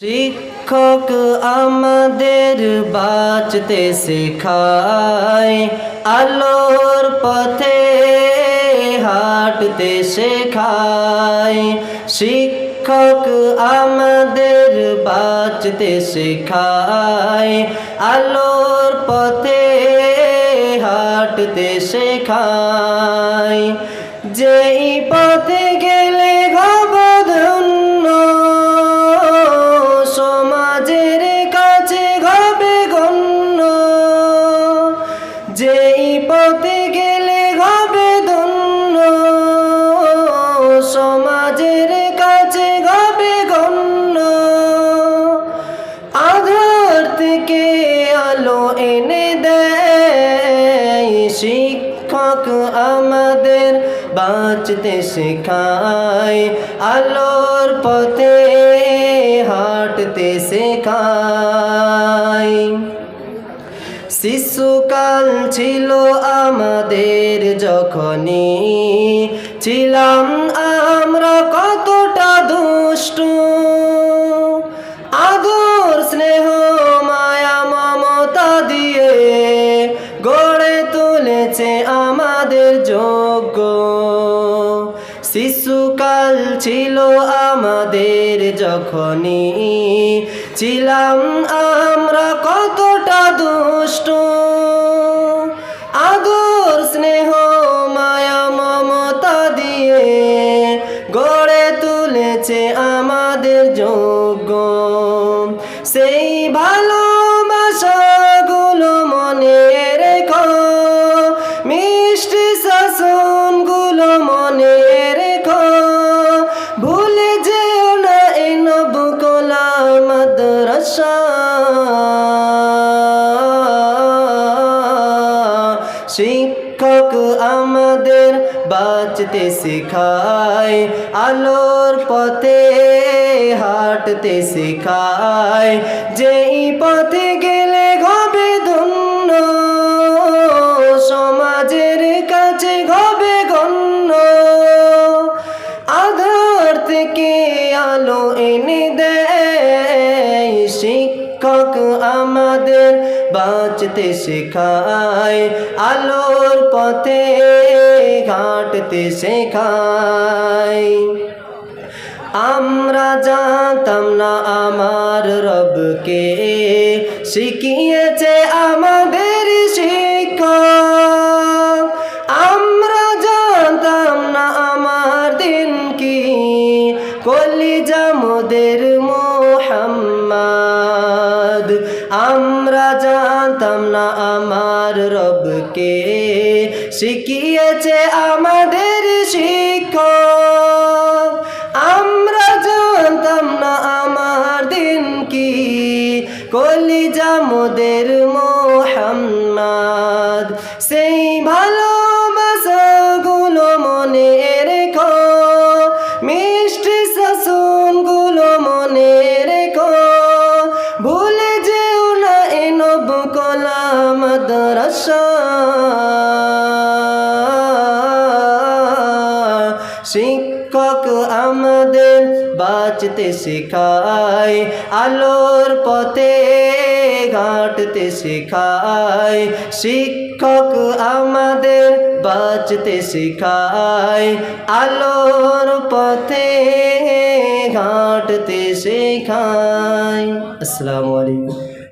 শিক্ষক আমাদের বাঁচতে শেখায়, আলোর পথে হাঁটতে শেখায়। শিক্ষক আমাদের বাঁচতে শেখায়, আলোর পথে হাঁটতে শেখায়। যেই পথে আমাদের বাঁচতে শেখায়, আলোর পথে হাঁটতে শেখায়। শিশুকাল ছিল আমাদের যখনই ছিলাম, আমরা কতটা দুষ্টু। শিশুকাল ছিল আমাদের যখনই ছিলাম আমরা কতটা দুষ্ট। আদর, স্নেহ, মায়া, মমতা দিয়ে গড়ে তুলেছে আমাদের যোগ্য। সেই ভালোবাসাগুলো শিক্ষক আমাদের বাঁচতে শেখায় আলোর পথে হাঁটতে শেখায়। যেই শিক্ষক আমাদের বাঁচতে শেখায়, আলোর পথে ঘাটতে শেখায়। আমরা জানতাম না আমার রবকে, শিখিয়েছে আমাদের আমরা জানতাম না আমার রবকে। শিখিয়েছে আমাদের শিক্ষক। আমরা জানতাম না আমার দিন কি। কলিজা মোদের মোহাম্মদ। সেই ভালোবাসাগুলো শিক্ষক আমাদের বাঁচতে শেখায় আলোর পথে ঘাটতে শেখায় শিক্ষক আমাদের বাঁচতে শেখায় আলোর পথে ঘাটতে শেখায় আসসালামু আলাইকুম